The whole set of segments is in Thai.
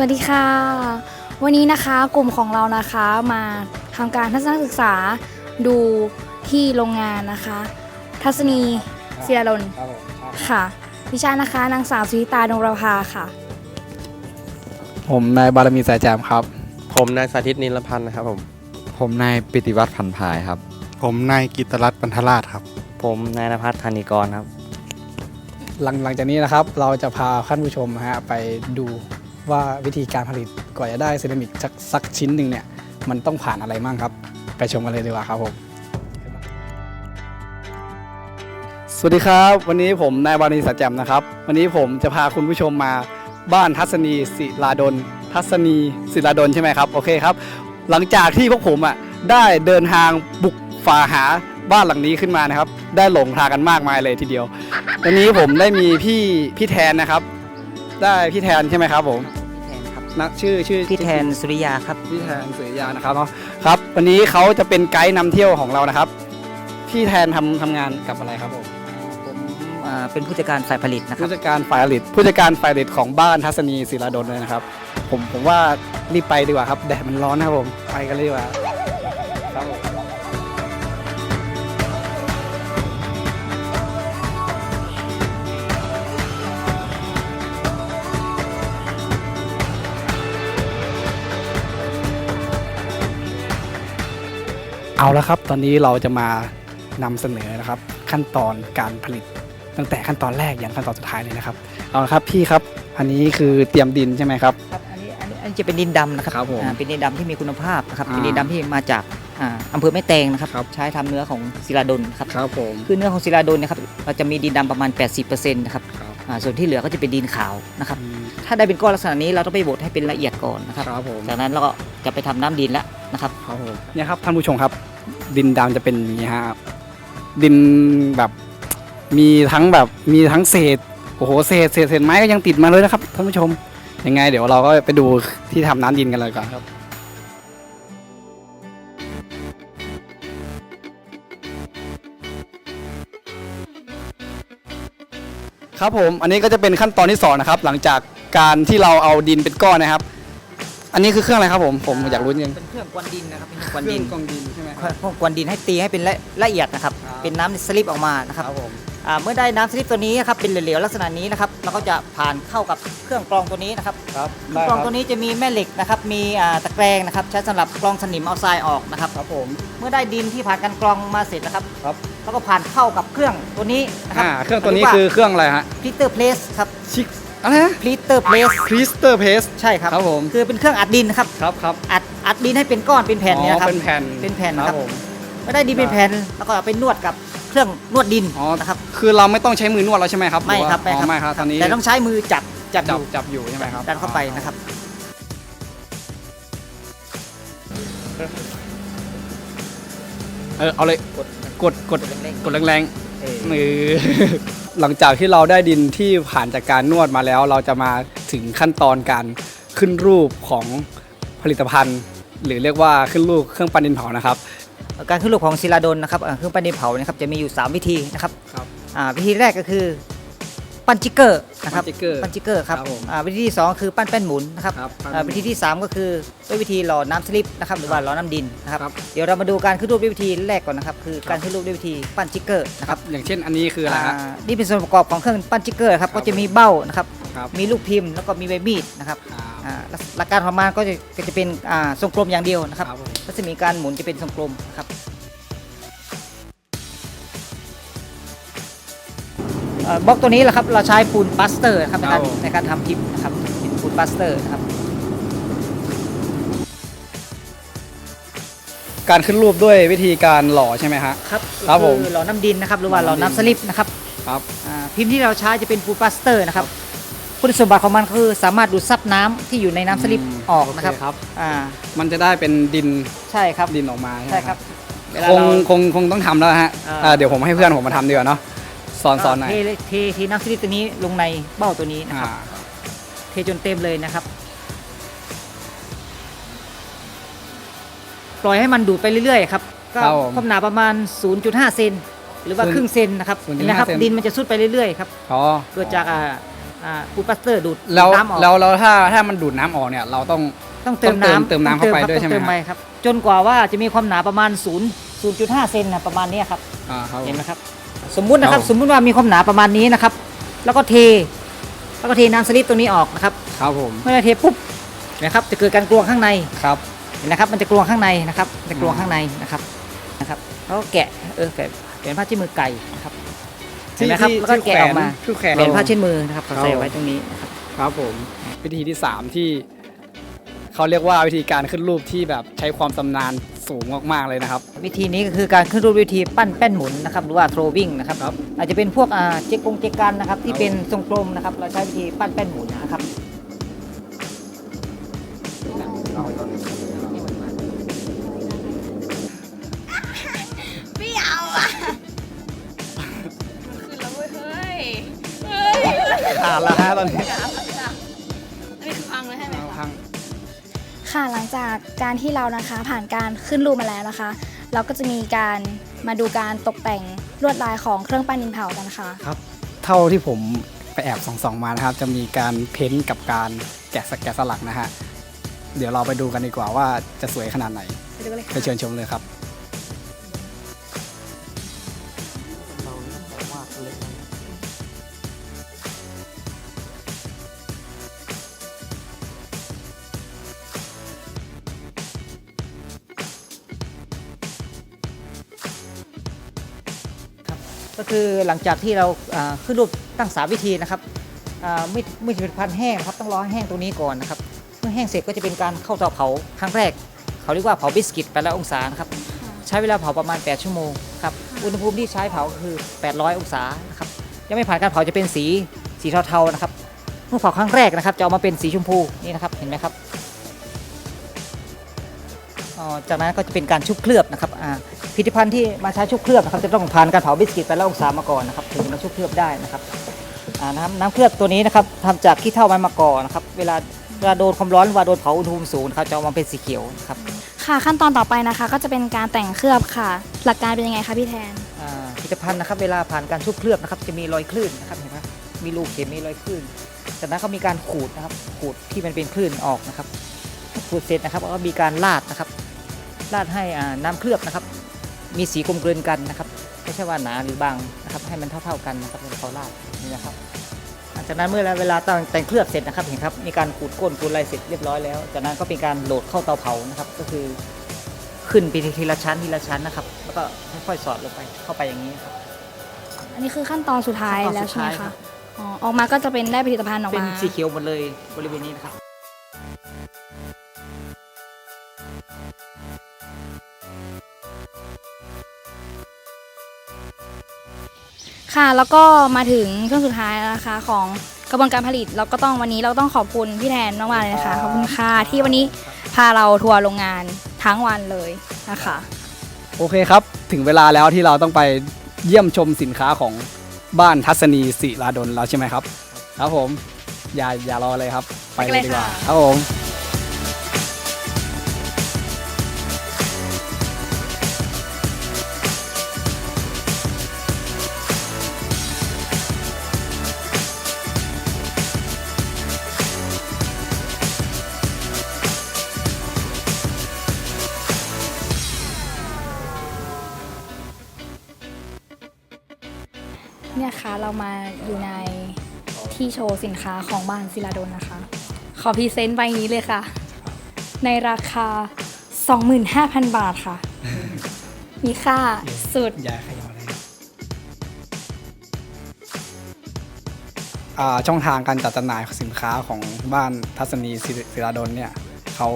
สวัสดีค่ะ วันนี้นะคะกลุ่มของเรานะคะมาทำการทัศนศึกษาดูที่โรงงานนะคะ ทัศนีศิลาดลครับผมครับค่ะดิฉันนะคะนางสาวสุธิตาดงรภาค่ะ ผมนายบารมีสายแจมครับ ผมนายสาธิตนิลพันธ์นะครับผม ผมนายปิติวัฒน์พันภายครับ ผมนายกิตรัตน์ปันธราชครับ ผมนายนภัสธานิกรครับ หลังหลังจากนี้นะครับเราจะพาท่านผู้ชมนะฮะไปดู ว่าวิธีการผลิตกว่าจะได้เซรามิกสักชิ้นหนึ่งเนี่ยมันต้องผ่านอะไรบ้างครับ ไปชมกันเลยดีกว่าครับผมสวัสดีครับ วันนี้ผมนายบารมีสายแจมนะครับ วันนี้ผมจะพาคุณผู้ชมมาบ้านทัศนีศิลาดล ทัศนีศิลาดลใช่ไหมครับโอเคครับ หลังจากที่พวกผมอะได้เดินทางบุกฝ่าหาบ้านหลังนี้ขึ้นมานะครับ ได้หลงทางกันมากมายเลยทีเดียว วันนี้ผมได้มีพี่พี่แทนนะครับ ได้พี่แทนใช่ไหมครับผม นครับนะชื่อชื่อพี่แทนสุริยาครับพี่แทนสุริยานะครับเนาะครับ วันนี้เขาจะเป็นไกด์นำเที่ยวของเรานะครับพี่แทนทำทำงานกับอะไรครับผมผมอ่าเป็นผู้จัดการฝ่ายผลิตนะครับ ผู้จัดการฝ่ายผลิตผู้จัดการฝ่ายผลิตของบ้านทัศนีศิลาดลเลยนะครับ ผมผมว่ารีบไปดีกว่าครับแดดมันร้อนนะครับผมไปกันเลยดีกว่า เอาละครับ ตอนนี้เราจะมานำเสนอนะครับ ขั้นตอนการผลิต ตั้งแต่ขั้นตอนแรกยันขั้นตอนสุดท้ายเลยนะครับ เอาละครับพี่ครับ อันนี้คือเตรียมดินใช่ไหมครับ ครับอันนี้อันนี้อันนี้จะเป็นดินดำนะครับครับผมอ่าเป็นดินดำที่มีคุณภาพนะครับอ่าเป็นดินดำที่มาจากอ่าอำเภอแม่แตงนะครับครับ ใช้ทำเนื้อของศิลาดลครับครับผมคือเนื้อของศิลาดลเนะครับเราจะมีดินดำประมาณ 80%นะครับครับอ่าส่วนที่เหลือก็จะเป็นดินขาวนะครับ ถ้าได้เป็นก้อนลักษณะนี้เราต้องไปบดให้เป็นละเอียดก่อนนะครับครับผมจากนั้นเราก็จะไปทำน้ำดินแล้วนะครับ ครับผมเนี่ยครับท่านผู้ชมครับ ดินดำจะเป็นอย่างนี้ฮะดินแบบมีทั้งแบบมีทั้งเศษโอ้โหเศษเศษเศษไม้ก็ยังติดมาเลยนะครับท่านผู้ชมยังไง เดี๋ยวเราก็ไปดูที่ทำน้ำดินกันเลยก่อนครับครับผมอันนี้ก็จะเป็นขั้นตอนที่สองนะครับหลังจากการที่เราเอาดินเป็นก้อนนะครับ อันนี้คือเครื่องอะไรครับผมผมอยากรู้จริงเป็นเครื่องกวนดินนะครับเป็นเครื่องกวนดินกองดินใช่ไหมเครื่องกวนดินให้ตีให้เป็นละละเอียดนะครับครับ เป็นน้ำสลิปออกมานะครับครับผมอ่าเมื่อได้น้ำสลิปตัวนี้นะครับเป็นเหลวๆลักษณะนี้นะครับเราก็จะผ่านเข้ากับเครื่องกรองตัวนี้นะครับครับเครื่องกรองตัวนี้จะมีแม่เหล็กนะครับมีอ่าตะแกรงนะครับใช้สำหรับกรองสนิมเอาทรายออกนะครับ ครับผมเมื่อได้ดินที่ผ่านการกรองมาเสร็จนะครับครับแล้วก็ผ่านเข้ากับเครื่องตัวนี้นะครัอ่าเครื่องตัวนี้คือเครื่องอะไรฮะพลีเตอร์เพลสครับชิก อะไรนะพลีเตอร์เพลสคริสเตอร์เพส ใช่ครับครับผม คือเป็นเครื่องอัดดินนะครับ ครับครับอัดอัดดินให้เป็นก้อนเป็นแผ่นเนี่ยนะครับ อ๋อเป็นแผ่นเป็นแผ่นคครัรับบผมเมื่อได้ดินเป็นแผ่นแล้วก็เอาไปนวดกับเครื่องนวดดินอ๋อ นะครับ คือเราไม่ต้องใช้มือนวดแล้วใช่ไหมครับไม่หอว่าครับไม่อ๋อครับไม่ครับตอนนี้แต่ต้องใช้มือจับจับอจับยู่จับอยู่ใช่ไหมครับดันเข้าไปนะครับ เออเอาเลยกดกดกดเร่งกดแรงๆเออๆมือ หลังจากที่เราได้ดินที่ผ่านจากการนวดมาแล้ว เราจะมาถึงขั้นตอนการขึ้นรูปของผลิตภัณฑ์ หรือเรียกว่าขึ้นรูปเครื่องปั้นดินเผานะครับ การขึ้นรูปของศิลาดลนะครับเอ่อเครื่องปั้นดินเผานะครับจะมีอยู่ 3 วิธีนะครับครับ อ่าวิธีแรกก็คือ ปั้นจิกเกอร์นะครับปั้นจิกเกอร์ปั้นจิกเกอร์ครับครับผมอ่าวิธีที่สองคือปั้นแป้นหมุนนะครับครับปั้นอ่าวิธีที่สามก็คือด้วยวิธีหล่อน้ำสลิปนะครับหรือว่าหล่อน้ำดินนะครับครับ เดี๋ยวเรามาดูการขึ้นรูปด้วยวิธีแรกก่อนนะครับคือการขึ้นรูปด้วยวิธีปั้นจิกเกอร์นะคครัรับบอย่างเช่นอันนี้คืออะไรฮะ อ่านี่เป็นส่วนประกอบของเครื่องปั้นจิกเกอร์ครับก็จะมีเบ้านะครับครับมีลูกพิมพ์แล้วก็มีใบมีดนะครับอ่า อ่าหลักการของมันก็จะก็จะเป็นอ่าทรงกลมอย่างเดียวนะครับ ครับผม รัศมีการหมุนจะเป็นทรงกลมนะครับ บล็อกตัวนี้แหละครับเราใช้ปูนปลาสเตอร์นะครับในครัการบผมในการทำพิมพ์นะครับเป็นปูนปลาสเตอร์นะครับการขึ้นรูปด้วยวิธีการหล่อใช่ไหมฮะครับครับผมอหล่อน้ำดินนะครับหรือว่าหหล่ล่ออน้ำดินน้ำสลิปนะครับครับอ่าพิมพ์ที่เราใช้จะเป็นปูนปลาสเตอร์นะครับคุณสมบัติของมันคือสามารถดูดซับน้ำที่อยู่ในน้ำสลิปอืมออกนะครับโอเคครับอ่ามันจะได้เป็นดินใช่ครับดินออกมาใช่ไหมใช่ครับเวลาคงเราคงคงต้องทำแล้วฮะอ่าอ่าเดี๋ยวผมให้เพื่อนผมมาทำดีกว่าเนาะ สอนสอนหน่อย เทเลยเทเทน้ำสลิปตัวนี้ลงในเบ้าตัวนี้นะอ่าครับ เทจนเต็มเลยนะครับ ปล่อยให้มันดูดไปเรื่อยๆครับ ก็ครับผมความหนาประมาณ 0.5 เซนหรือว่าศูนย์ครึ่งเซนนะครับ0.5เห็นไหมครับ เซน ดินมันจะซุดไปเรื่อยๆครับอ๋อเกิดจากอ่าอ่าฟูดบัสเตอร์ดูดแล้วน้ำออก แล้วแล้วถ้าถ้ามันดูดน้ำออกเนี่ย เราต้อง ต้องเติมต้องเติมน้ำเติมน้ำเข้าไปต้องด้วยใช่ไหม ต้องเติครับไปครับ จนกว่าว่าจะมีความหนาประมาณ 0 0.5 เซนนะประมาณเนี้ยครับ อ่าครับผมเห็นไหมครับ สมมุตินะครับครับ สมมุติว่ามีความหนาประมาณนี้นะครับ แล้วก็เท แล้วก็เทน้ำสลิดตัวนี้ออกนะครับ ครับผมเมื่อเราเทปุ๊บนะครับ จะเกิดการกรวงข้างในครับเห็นนะครับ มันจะกรวงข้างในนะครับ จะกรวงข้างในนะครับนะครับแล้วก็แกะเออแกะเป็นผ้าเช็ดมือไก่นะครับเห็นไหมครับที่แล้วก็ที่แกะออกมาที่แขวนเป็นผ้าเช็ดมือนะครับครับใส่ไว้ตรงนี้นะครับครับผมวิธีที่ 3 ที่เขาเรียกว่าวิธีการขึ้นรูปที่แบบใช้ความชำนาญ สูงมากๆเลยนะครับ วิธีนี้ก็คือการขึ้นรูปวิธีปั้นแป้นหมุนนะครับหรือว่า throwing นะครับครับ อาจจะเป็นพวกอ่าเจ๊กงเจ๊กกันนะครับที่เป็นทรงกลมนะครับเราใช้วิธีปั้นแป้นหมุนนะครับ ไม่เอาอะมันขึ้นแล้วเว้ยเฮ้ยเฮ้ย ขาดแล้วฮะตอนนี้อันนี้ ค่ะหลังจากการที่เรานะคะผ่านการขึ้นรูปมาแล้วนะคะ เราก็จะมีการมาดูการตกแต่งลวดลายของเครื่องปั้นดินเผากันค่ะเท่าที่ผมไปแอบส่องๆมานะครับ จะมีการเพ้นท์กับการแกะสแกะสลักนะฮะ เดี๋ยวเราไปดูกันดีกว่าว่าจะสวยขนาดไหน ไปดูกันเลยไปค่ะ เชิญชมเลยครับ คือหลังจากที่เราอ่าขึ้นรูปตั้งสามวิธีนะครับอ่าไม่ไม่ผลิตภัณฑ์แห้งนะครับต้องรอให้แห้งตรงนี้ก่อนนะครับเมื่อแห้งเสร็จก็จะเป็นการเข้าเตาเผาครั้งแรก เขาเรียกว่าเผาบิสกิต800องศานะครับใช้เวลาเผาประมาณ 8 ชั่วโมงครับอุณหภูมิที่ใช้เผาคือ 800 องศานะครับยังไม่ผ่านการเผาจะเป็นสีสีเทาๆนะครับเมื่อเผาครั้งแรกนะครับ จะออกมาเป็นสีชมพูนี่นะครับเห็นไหมครับ อ๋อจากนั้นก็จะเป็นการชุบเคลือบนะครับอ่าผลิตภัณฑ์ที่มาใช้ชุบเคลือบนะครับจะต้องผ่านการเผาบิสกิตไปแล้วองศามาก่อนนะครับถึงจะมาชุบเคลือบได้นะครับอ่าน้ำน้ำเคลือบตัวนี้นะครับทำจากขี้เถ้าไม้มะกอกนะครับเวลาเวลาโดนความร้อนเวลาโดนเผาอุณหภูมิสูงนะครับจะออกมาเป็นสีเขียวนะครับค่ะขั้นตอนต่อไปนะคะ ก็จะเป็นการแต่งเคลือบค่ะ หลักการเป็นยังไงคะพี่แทนอ่าผลิตภัณฑ์นะครับเวลาผ่านการชุบเคลือบนะครับจะมีรอยคลื่นนะครับเห็นไหมมีรูเข็มมีรอยคลื่นจากนั้นก็มีการขูดนะครับขูดที่มันเป็นคลื่นออกนะครับขูดเสร็จนะครับแล้วก็มีการลาดนะครับ ลาดให้อ่าน้ำเคลือบนะครับ มีสีกลมกลืนกันนะครับ ไม่ใช่ว่าหนาหรือบางนะครับ ให้มันเท่าๆกันนะครับเวลาเขาลาดนี่นะครับหลังจากนั้นเมื่อเวลาแต่งเคลือบเสร็จนะครับเห็นครับมีการขูดก้นขูดอะไรเสร็จเรียบร้อยแล้ว จากนั้นก็เป็นการโหลดเข้าเตาเผานะครับ ก็คือขึ้นไปทีละชั้นทีละชั้นนะครับ แล้วก็ค่อยๆสอดลงไปเข้าไปอย่างนี้ครับ อันนี้คือขั้นตอนสุดท้ายขั้นตอนแล้วสุดใช่ไหมท้ายครัคะบอ๋อออกมาก็จะเป็นได้ผลิตภัณฑ์ออกเป็นมาสีเขียวหมดเลยบริเวณนี้นะครับ ค่ะแล้วก็มาถึงช่วงสุดท้ายแล้วนะคะ ของกระบวนการผลิตเราก็ต้องวันนี้เราต้องขอบคุณพี่แทนมากๆเลยนะคะขอบคุณค่ะที่วันนี้พาเราทัวร์โรงงานทั้งวันเลยนะคะโอเคครับ ถึงเวลาแล้วที่เราต้องไปเยี่ยมชมสินค้าของบ้านทัศนีศิลาดลแล้วใช่ไหมครับ ครับผม อย่าอย่ารอเลยครับ ไปเลยดีกว่าไปเลยค่ะครับผม ที่โชว์สินค้าของบ้านศิลาดลนะคะ ขอพรีเซนต์ใบนี้เลยค่ะ ในราคา 25,000 บาทค่ะ มีค่าสุดอย่าขยับเลยอ่าช่องทางการจัดจำหน่ายสินค้าของบ้านทัศนีศิศิลาดลเนี่ยเขา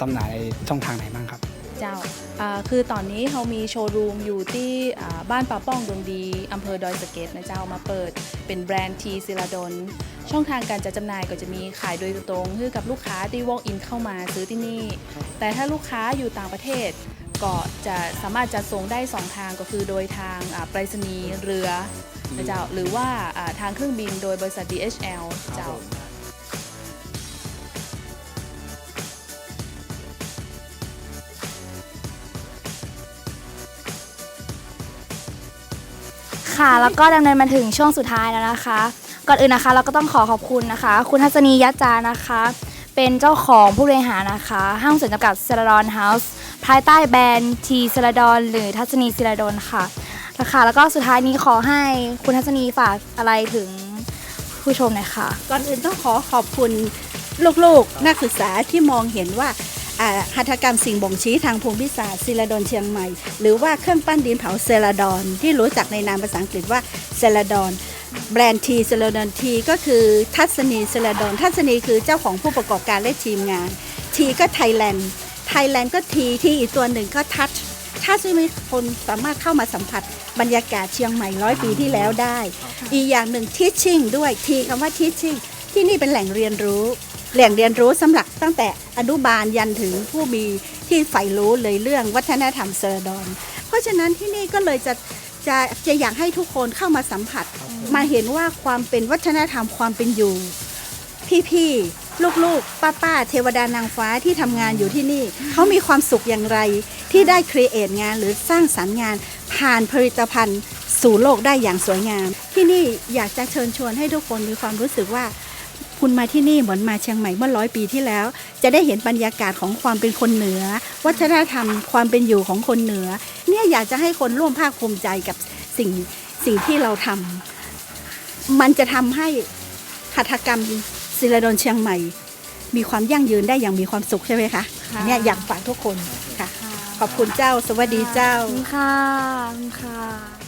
จำหน่ายในช่องทางไหนบ้างครับ เจ้าอ่า คือตอนนี้เขามีโชว์รูมอยู่ที่อ่าบ้านป่าป้องดวงดีอำเภอดอยสะเก็ดนะเจ้ามาเปิดเป็นแบรนด์ทีศิลาดลช่องทางการจัดจำหน่ายก็จะมีขายโดยตรงคือกับลูกค้าที่ walk in เข้ามาซื้อที่นี่ แต่ถ้าลูกค้าอยู่ต่างประเทศก็จะสามารถจัดส่งได้ 2 ทางก็คือโดยทางอ่าไปรษณีย์เรือนะเจ้าหรือว่าอ่าทางเครื่องบินโดยบริษัท DHL เจ้า ค่ะ แล้วก็ดำเนินมาถึงช่วงสุดท้ายแล้วนะคะ ก่อนอื่นนะคะ เราก็ต้องขอขอบคุณนะคะ คุณทัศนียัจานะคะ เป็นเจ้าของผู้บริหารนะคะ ห้างสวนจำกัดเซราดอนเฮาส์ภายใต้แบรนด์ทีเซราดอนหรือทัศนีเซราดอนค่ะนะคะแล้วก็สุดท้ายนี้ขอให้คุณทัศนีฝากอะไรถึงผู้ชมหน่อยค่ะ ก่อนอื่นต้องขอขอบคุณลูกๆ นักศึกษาที่มองเห็นว่า หัตถกรรมสิ่งบ่งชี้ทางภูมิศาสตร์ซิลาดอนเชียงใหม่ หรือว่าเครื่องปั้นดินเผาเซลาดอน ที่รู้จักในนามภาษาอังกฤษว่าเซลาดอนแบรนด์ทีเซลาดอนทีก็คือทัศนีเซลาดอนทัศนีคือเจ้าของผู้ประกอบการและทีมงาน ทีก็ไทยแลนด์ไทยแลนด์ก็ทีที่อีกตัวหนึ่งก็ทัชถ้าจะมีคนสามารถเข้ามาสัมผัสบรรยากาศเชียงใหม่ร้อยปีที่แล้วได้ อีกอย่างหนึ่ง teaching ด้วยทีคำว่า teaching ที่นี่เป็นแหล่งเรียนรู้ แหล่งเรียนรู้สำหรับตั้งแต่อนุบาลยันถึงผู้มีที่ใฝ่รู้เลยเรื่องวัฒนธรรมเซอร์ดอน เพราะฉะนั้นที่นี่ก็เลยจะจะจะอยากให้ทุกคนเข้ามาสัมผัส มาเห็นว่าความเป็นวัฒนธรรมความเป็นอยู่ พี่ๆลูกๆ ป้าๆเทวดานางฟ้าที่ทำงานอยู่ที่นี่ เขามีความสุขอย่างไรที่ได้ครีเอทงานหรือสร้างสรรค์งานผ่านผลิตภัณฑ์สู่โลกได้อย่างสวยงาม ที่นี่อยากจะเชิญชวนให้ทุกคนมีความรู้สึกว่า คุณมาที่นี่เหมือนมาเชียงใหม่เมื่อร้อยปีที่แล้ว จะได้เห็นบรรยากาศของความเป็นคนเหนือ วัฒนธรรมความเป็นอยู่ของคนเหนือ เนี่ยอยากจะให้คนร่วมภาคภูมิใจกับสิ่งสิ่งที่เราทำมันจะทำให้หัตถกรรมศิลาดนเชียงใหม่ มีความยั่งยืนได้อย่างมีความสุขใช่ไหมคะค่ะเนี่ยอยากฝากทุกคนค่ะ ขอบคุณเจ้า สวัสดีเจ้าขอบคุณค่ะขอบคุณค่ะ